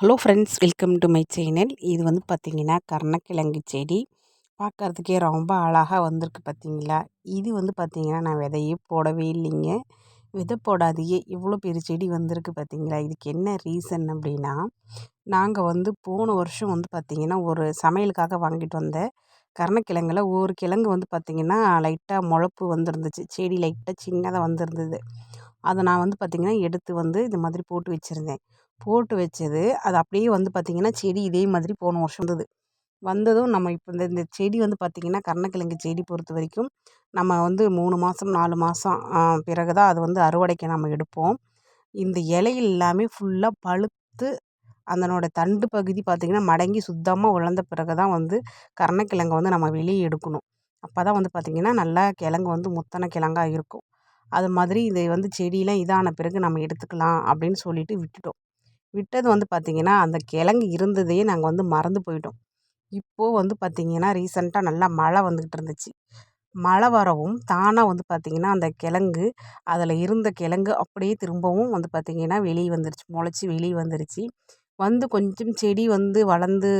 Hello friends welcome to my channel இது வந்து பார்த்திங்கன்னா கருணக்கிழங்கு செடி. பார்க்குறதுக்கே ரொம்ப அழகாக வந்திருக்கு பார்த்திங்களா இது வந்து பார்த்திங்கன்னா நான் விதையே போடவே இல்லைங்க. விதை போடாதையே இவ்வளோ பெரிய செடி வந்திருக்கு பார்த்தீங்களா இதுக்கு என்ன ரீசன் அப்படின்னா நாங்கள் வந்து போன வருஷம் வந்து பார்த்திங்கன்னா ஒரு சமையலுக்காக வாங்கிட்டு வந்த கர்ணக்கிழங்குல ஒரு கிழங்கு வந்து பார்த்திங்கன்னா லைட்டாக முளப்பு வந்துருந்துச்சு. செடி லைட்டாக சின்னதாக வந்திருந்தது. அதை நான் வந்து பார்த்திங்கன்னா எடுத்து வந்து இது மாதிரி போட்டு வச்சுருந்தேன். போட்டு வச்சது. அது அப்படியே வந்து பார்த்திங்கன்னா செடி இதே மாதிரி போன வருஷம் இருந்தது வந்ததும் நம்ம இப்போ இந்த இந்த செடி வந்து பார்த்திங்கன்னா கருணக்கிழங்கு செடி பொறுத்த வரைக்கும் நம்ம வந்து மூணு மாதம் நாலு மாதம் பிறகு தான் அது வந்து அறுவடைக்கு நம்ம எடுப்போம். இந்த இலைகள் எல்லாமே ஃபுல்லாக பழுத்து அதனோட தண்டு பகுதி பார்த்திங்கன்னா மடங்கி சுத்தமாக உலர்ந்த பிறகு தான் வந்து கர்ணக்கிழங்கு வந்து நம்ம வெளியே எடுக்கணும். அப்போ தான் வந்து பார்த்திங்கன்னா நல்லா கிழங்கு வந்து முத்தன கிழங்கா இருக்கும். அது மாதிரி இதை வந்து செடியெலாம் இதான பிறகு நம்ம எடுத்துக்கலாம் அப்படின்னு சொல்லிட்டு விட்டுட்டோம். விட்டது வந்து பார்த்திங்கன்னா அந்த கிழங்கு இருந்ததையே நாங்கள் வந்து மறந்து போயிட்டோம். இப்போது வந்து பார்த்திங்கன்னா ரீசெண்டாக நல்லா மழை வந்துக்கிட்டு இருந்துச்சு. மழை வரவும் தானாக வந்து பார்த்திங்கன்னா அந்த கிழங்கு அதில் இருந்த கிழங்கு அப்படியே திரும்பவும் வந்து பார்த்திங்கன்னா வெளியே வந்துருச்சு முளைச்சி வெளியே வந்துருச்சு. வந்து கொஞ்சம் செடி வந்து வளர்ந்து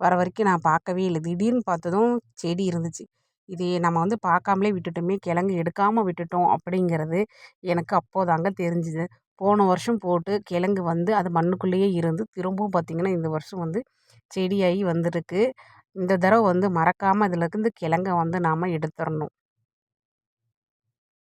வர வரைக்கும் நான் பார்க்கவே இல்லை. திடீர்னு பார்த்ததும் செடி இருந்துச்சு. இது நம்ம வந்து பார்க்காமலே விட்டுட்டோமே கிழங்கு எடுக்காமல் விட்டுட்டோம் அப்படிங்கிறது எனக்கு அப்போதாங்க தெரிஞ்சுது. போன வருஷம் போட்டு கிழங்கு வந்து அது மண்ணுக்குள்ளேயே இருந்து திரும்பவும் பார்த்திங்கன்னா இந்த வருஷம் வந்து செடியாகி வந்திருக்கு. இந்த தடவை வந்து மறக்காமல் இதில் இருந்து கிழங்க வந்து நாம் எடுத்துடணும்.